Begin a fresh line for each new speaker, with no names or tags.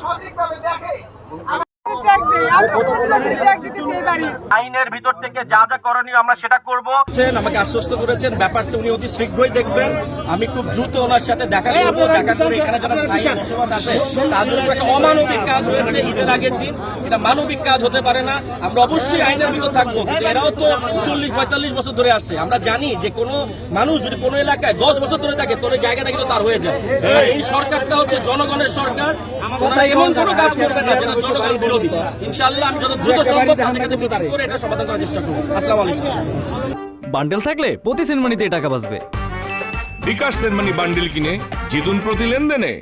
সঠিকভাবে দেখে
আইনের ভিতর থেকে যা যা করণীয় আমরা সেটা করব।
আমাকে আশ্বস্ত করেছেন ব্যাপারটা উনি অতি শীঘ্রই দেখবেন। আমি খুব দ্রুত ওনার সাথে দেখা করব দেখা করে এখানে যারা স্থায়ী বসবাস আছে তাদের উপর একটা অমানবিক কাজ হয়েছে ঈদের আগের দিন। এটা মানবিক কাজ হতে পারে না। আমরা অবশ্যই আইনের ভিতর থাকব এরাও তো চল্লিশ পঁয়তাল্লিশ বছর ধরে আসছে আমরা জানি যে কোনো মানুষ যদি কোনো এলাকায় দশ বছর ধরে থাকে তোর জায়গাটা কিন্তু তার হয়ে যায়। এই সরকারটা হচ্ছে জনগণের সরকার। ওনারা এমন কোনো কাজ করবে না যেটা জনগণ বিরোধী। ইনশাআল্লাহ আমি যত দ্রুত সম্ভব তাদের কাছে মিটিং করে এটা সমাধান করার চেষ্টা করব। আসসালামু আলাইকুম।
বান্ডেল থাকলে প্রতি সিনেমানিতে টাকা বাঁচবে।
বিকাশ সেনমানি বান্ডেল কিনে জিতুন প্রতি লেনদেনে।